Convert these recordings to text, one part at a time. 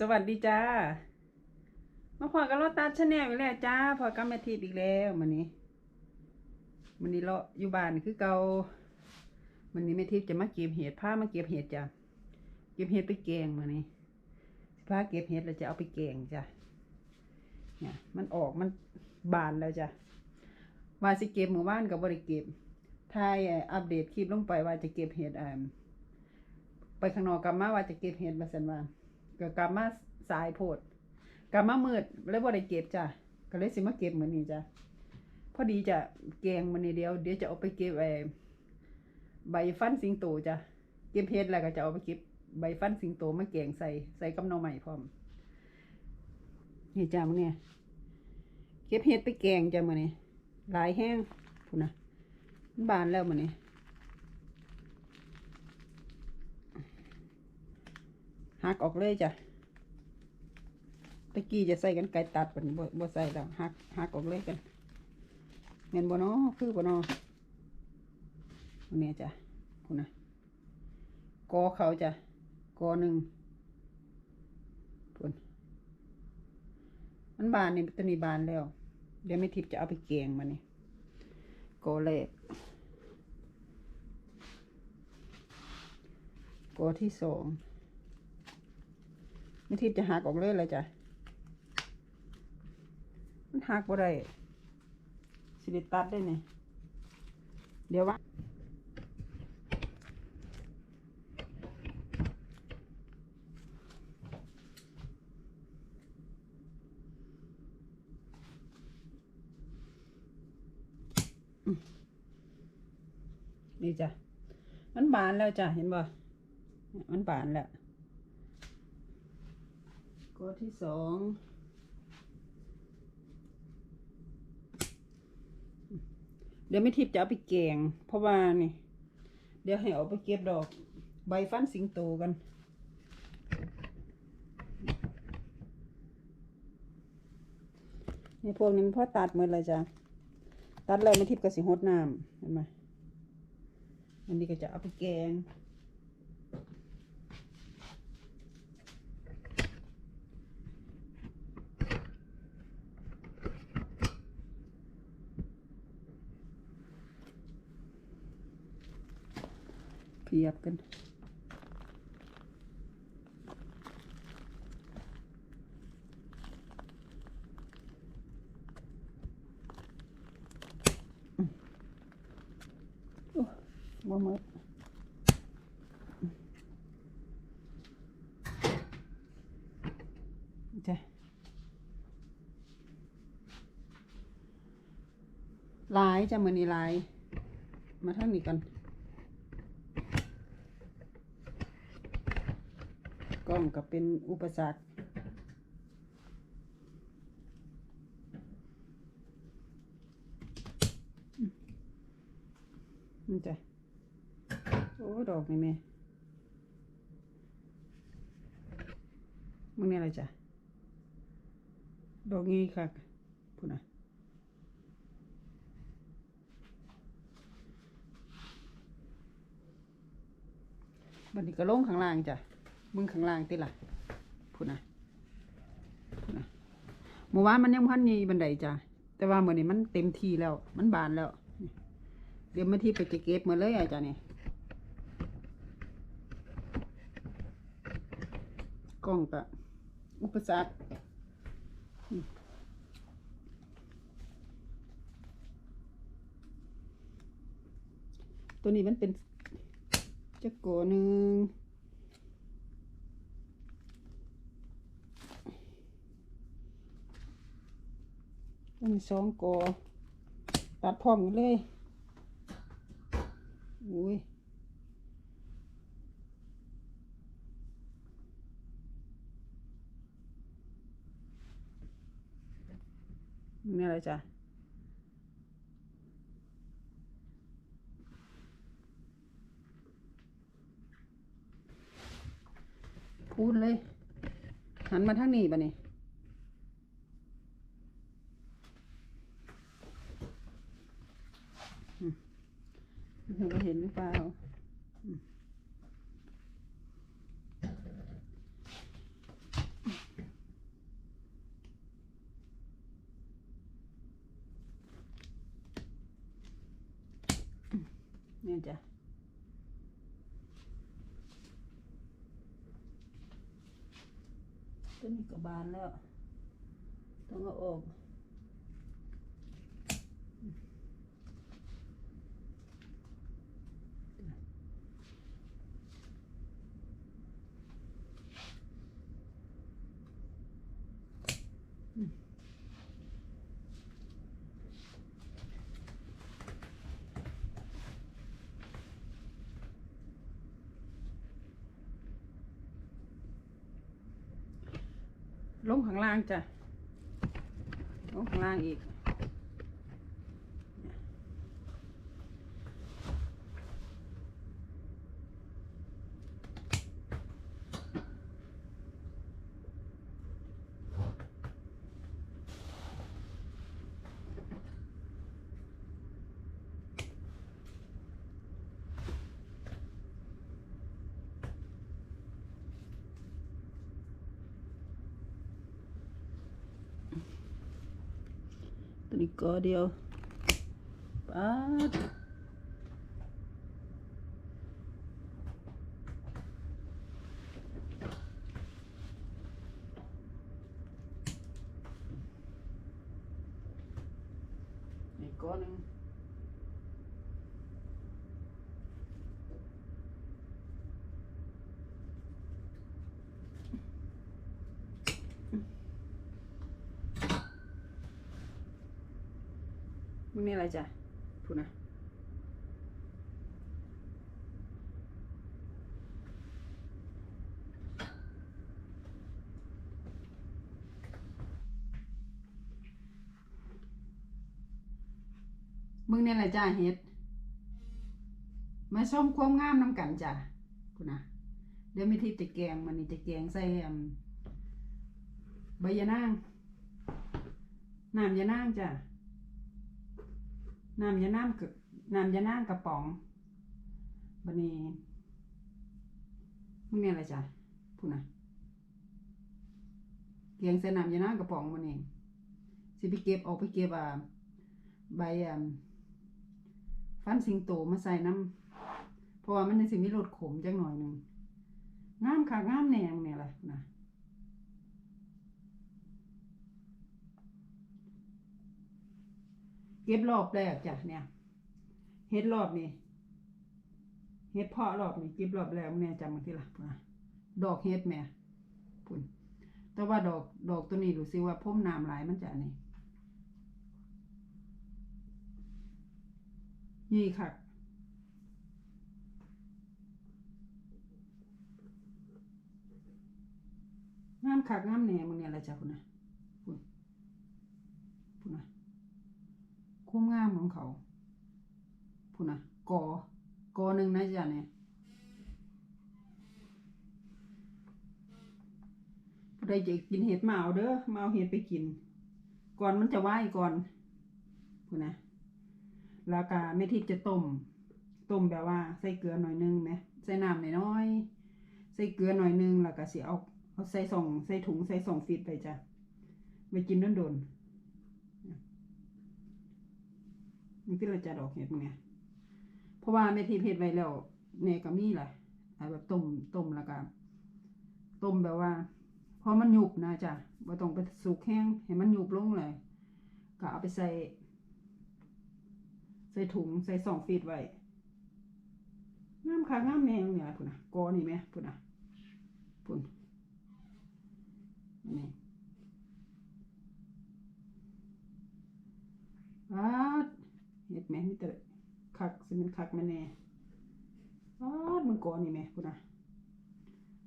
สวัสดีจ้า มาพอกับรถตาชาแนลอีกแล้วจ้าพอกับแม่ทีอีกแล้วมันนี้มันนี้เราะอยู่บ้านคือเกามันนี้แม่ทีจะมาเก็บเห็ดผ้ามาเก็บเห็ดจ้ะเก็บเห็ดไปแกงมันนี้ผ้าเก็บเห็ดเราจะเอาไปแกงจ้ะเนี่ยมันออกมันบานแล้วจ้ะว่าสิเก็บหมู่บ้านกับบริเก็บทายอัปเดตคลิปลงไปว่าจะเก็บเห็ดอ่าไปข้างนอกกลับมาว่าจะเก็บเห็ดมาสันว่า ก็กลับมาสายโพดกลับมามืดเลยบ่ได้เก็บจ้ะก็เลยสิมาเก็บเหมือนนี้จ้ะพอดีจะแกงมื้อนี้เดียว เดี๋ยวจะเอาไปเก็บไอ้ใบฟันสิงโตจ้ะเก็บเฮ็ดแล้วก็จะเอาไปเก็บใบฟันสิงโตมาแกงใส่ใส่กับหน่อใหม่พร้อมนี่จ้ะมื้อนี้เก็บเฮ็ดไปแกงจ้ะมื้อนี้หลายแห้งพุ่นน่ะมันบานแล้วมื้อนี้ หักออกเลยจ้ะตะกี้จะใส่กันไก่ตัดเป็นบ่ใส่แล้วหักหักออกเลยกันเงินบนอคือบนอเนี่ยจ้ะคุณนะกอเขาจ้ะกอหนึ่งมันบานนี่ตัวนี้บานแล้ว เดี๋ยวไม่ทิพย์จะเอาไปแกงมันนี่กอแรกกอที่สอง ไม่ทิพย์จะหักออกเลยเลยจ้ะ มันหักบ่ได้สิได้ตัดได้เนี่ยเดี๋ยววะอืมนี่จ้ะ มันบานแล้วจ้ะ เห็นบ่ มันบานแล้ว ตัวที่สองเดี๋ยวไม่ทิพจะเอาไปแกง เพราะว่านี่ เดี๋ยวให้เอาไปเก็บดอก ใบฟันสิงโตกัน นี่พวกนี้มันพอตัดหมดเลยจ้ะ ตัดเลยไม่ทิพย์ก็สิหดน้ำเห็นไหมอันนี้ก็จะเอาไปแกง เพียบกันอืมโอ้บ่หมดจ้ะลายจะมือนี้หลาย มาทางนี้กัน กล้องก็เป็นอุปสรรคมนี่จ้ะโอ้ดอกนี่แม่มึงนี่อะไรจ้ะ ดอกงี้ค่ะพูดนะบันนี้ก็ลงข้างล่างจ้ะ มึงข้างล่างติล่ะพูดนะพูดนะเมื่อวานมันยังพันมีบันไดจ้ะแต่ว่าเมื่อนี้มันเต็มที่แล้ว มันบานแล้ว เดี๋ยวมาที่ไปจะเก็บมาเลยอะจ้ะนี่กล้องกะอุปสรรคตัวนี้มันเป็นจักโกหนึ่ง อันสองกอตัดพร้อมเลยอุ้ยนี่อะไรจ้ะพูดเลย หันมาทางนี้ป่ะนี่ เราเห็นหรือเปล่าเนี่ยจ้ะก็วนี้กบาลแล้ว ต้องเอาออก ลงข้างล่างจ้ะลงข้างล่างอีก นี้ก็เดียวป๊าด มึงนี่อะไรจ้ะพูนะมึงนี่อะไรจ้ะเฮ็ด มาชมความงามน้ำกันจ้ะพูดนะเดี๋ยวไม่ทิพย์จะแกงมันนี่จะแกงใส่อืมใบยะนางน้ำยะนางจ้ะ น้ำยะน้ำกับน้ำยะนางกระป๋องบันนี้มึงเนี่ยอะไรจ้ะพูดนะเกียงใส่น้ำยะนางกระป๋องมันเองสิไปเก็บออกไปเก็บอ่าใบอ่าฟันสิงโตมาใส่น้ำเพราะว่ามันสิมีรสขมจังหน่อยหนึ่งงามค่ะงามแนงเนี่ยแหละนะ เก็บรอบแรกจ้ะเนี่ยเฮ็ดรอบนี้เฮ็ดเพาะรอบนี้เก็บรอบแรกแม่จำมาที่ละพุ่นนะดอกเฮ็ดแม่พุ่นแต่ว่าดอกดอกตัวนี้รู้สึกว่าพ่มน้ำหลายมันจะนี่นี่ค่ะงามคักงามแหน่มึงเนี่ยอะไรจ้ะพุ่นนะพุ่นพุ่นนะ คุ้มงามของเขาพูดนะกอกอหนึ่งนะจ๊ะเนี่ยผู้ใดจะกินเห็ดมาเอาเด้อมาเอาเห็ดไปกิน ก่อนมันจะไหวก่อนพูดนะแล้วก็แม่ทิพย์จะต้มต้มแบบว่าใส่เกลือหน่อยนึงไหมใส่น้ำหน้อยๆใส่เกลือหน่อยนึงแล้วก็สิเอาเอาใส่ส่งใส่ถุงใส่ส่งฟิตไปจ้ะไปกินโดนๆ มันที่เราจะดอกเห็ดมึงเนี่ยเพราะว่าแม่ทีเพชรไว้แล้วเนี่ยก็มีแหละแบบต้มต้มแล้วก็ต้มแบบว่าพอมันหยุบนะจ้ะบ่ต้องไปสุกแห้งให้มันหยุบลงเลย ก็เอาไปใส่ ใส่ถุงใส่สองฟีดไว้งามค่ะงามแมงเนี่ยพุ่นนะกอนี่ไหมพุ่นนะพุ่นนี่ว้าด เห็ดแม่มีแต่คักสิมันคักแม่แน่อ้าวมึงกอนี่แม่กูนะ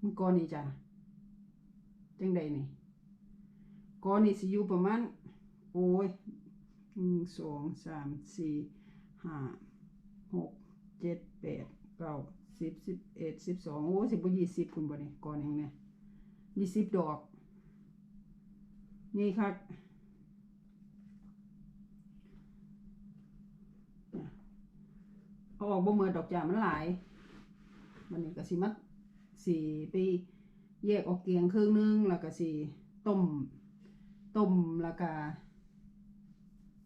มึงกอนี่จ้ะจังใดนี่กอนี่สิอยู่ประมาณโอ้ยหนึ่งสองสามสี่ห้าหกเจ็ดแปดเก้าสิบสิบเอ็ดสิบสองโอ้สิบยี่สิบคุณบ่นี่กอนี่เนี่ยยี่สิบดอก นี่ครับ เอออกบ่เมือดอกจ่ามันหลายมันนี่ก็สิมัดสีไปแยกออกเกียงครึ่งนึงแล้วก็สิต้มต้มแล้วก็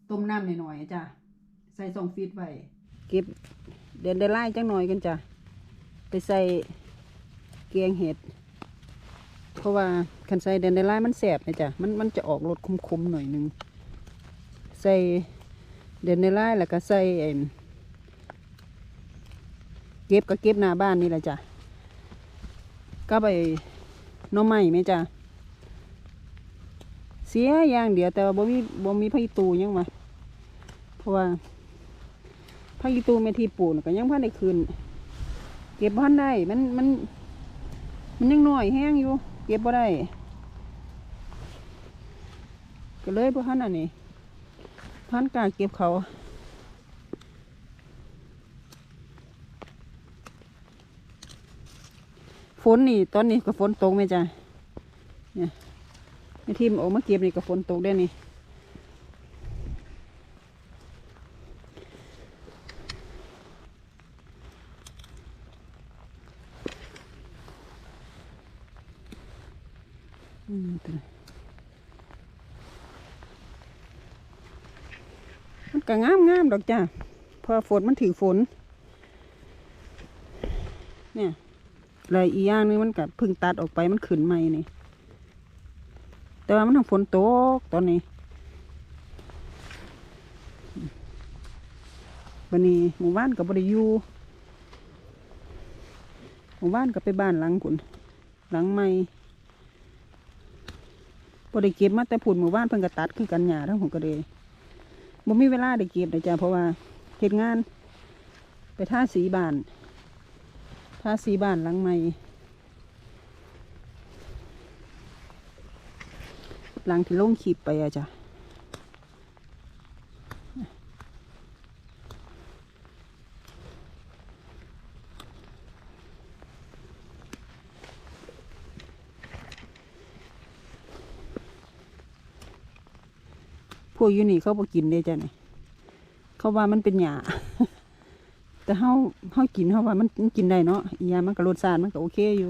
ต้มน้ำหน่อยๆจ้ะใส่ซองฟีดไว้เก็บเดินได้ไล่จังหน่อยกันจ้ะไปใส่เกียงเห็ด เพราะว่าคันใส่เดินได้ไล่มันแสบนะจ้ะมันมันจะออกรสคมๆหน่อยหนึงใส่เดินได้ไล่แล้วก็ใส่ เก็บก็เก็บหน้าบ้านนี่แหละจ้ะก็ไปน้องใหม่ไหมจ้ะเสียอย่างเดียวแต่ว่าบ่มีบ่มีพายุตูยังมาเพราะว่าพายุตูแม่ทีปลูกน่ะก็ยังพันได้คืนเก็บพันได้มันมันมันยังหน้อยแห้งอยู่ เก็บบ่ได้ก็เลยบ่ทันอันนี้พันกาเก็บเขา นนี่ตอนนี้ก็ฝนตกไหมจ้ะเนี่ยทีมออกมาเก็บนี่ก็ฝนตกได้นี่มันี้มันก็งามงามดอกจ้ะเพอฝนมันถือฝน เนี่ย เลยอีกอย่างนึงมันก็เพึ่งตัดออกไปมันขึ้นใหม่นี่ แต่ว่ามันทางฝนตกตอนนี้วันนี้หมู่บ้านกับบริยูหมู่บ้านก็ไปบ้านหลังคุณหลังใหม่บริเก็บมาแต่ผุนหมู่บ้านเพิ่งกระตัดคือกันหยาทั้งหมดก็เลยบ่มีเวลาได้เก็บเลยจ้ะเพราะว่าเหตุงาน ไปท่าสีบ้าน ทาสีบ้านหลังใหม่ หลังที่ลงขีบไปอะจ้ะพวกอยู่นี่เขาบ่กินได้จ้ะนี่เขาว่ามันเป็นหยา แต่เฮาเฮากินเฮาว่ามันกินได้เนาะอียามันก็รสชาติมันก็โอเคอยู่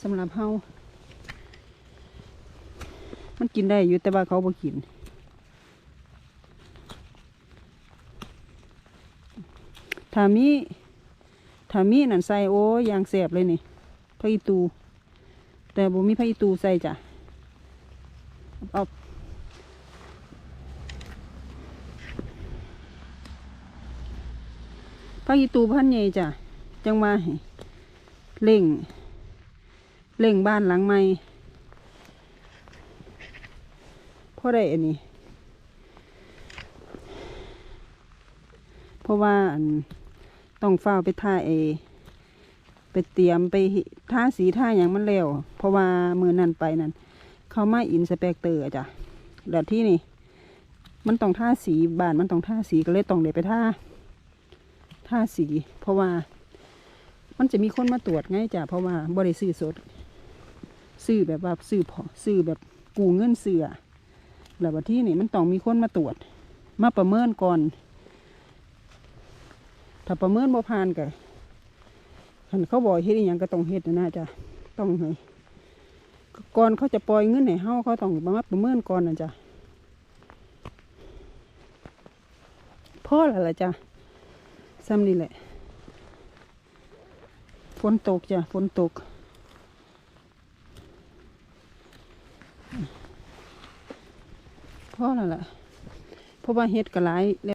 สำหรับเฮามันกินได้อยู่แต่ว่าเขาบ่กิน ถ้ามีถ้ามีนั่นใส่โอ้ยางแสบเลยนี่พระอีตู แต่บ่มีพระอีตูใส่จ้ะเอา พระอีตูพันใหญ่จ้ะจังมาเล่งเล่งบ้านหลังใหม่เพราะได้อันนี้เพราะว่าต้องเฝ้าไปท่าเอไปเตรียมไปท่าสีท่าอย่างมันเร็วเพราะว่ามือนั่นไปนั่นเขามาอินสเปกเตอร์จ้ะแล้วที่นี่ มันต้องท่าสีบ้านมันต้องท่าสีก็เลยต้องเดี๋ยวไปท่า ท่าสี เพราะว่า มันจะมีคนมาตรวจไงจ้ะเพราะว่าบริซื้อสด ซื้อแบบว่าซื้อพอซื้อแบบกูเงินเสือแล้ววันที่นี่มันต้องมีคนมาตรวจ มาประเมินก่อน ถ้าประเมินบ่ผ่านก็คันเขาบอกเฮ็ดอหยังก็ต้องเฮ็ดนะจ้ะต้องให้ก่อนเขาจะปล่อยเงินให้เฮาเขาต้องมาประเมินก่อนนะจ้ะพอแล้วล่ะจ้ะ ซ้ำนี่แหละ ฝนตกจ้ะ ฝนตก พอแล้วล่ะเพราะว่าเฮ็ดก็หลาย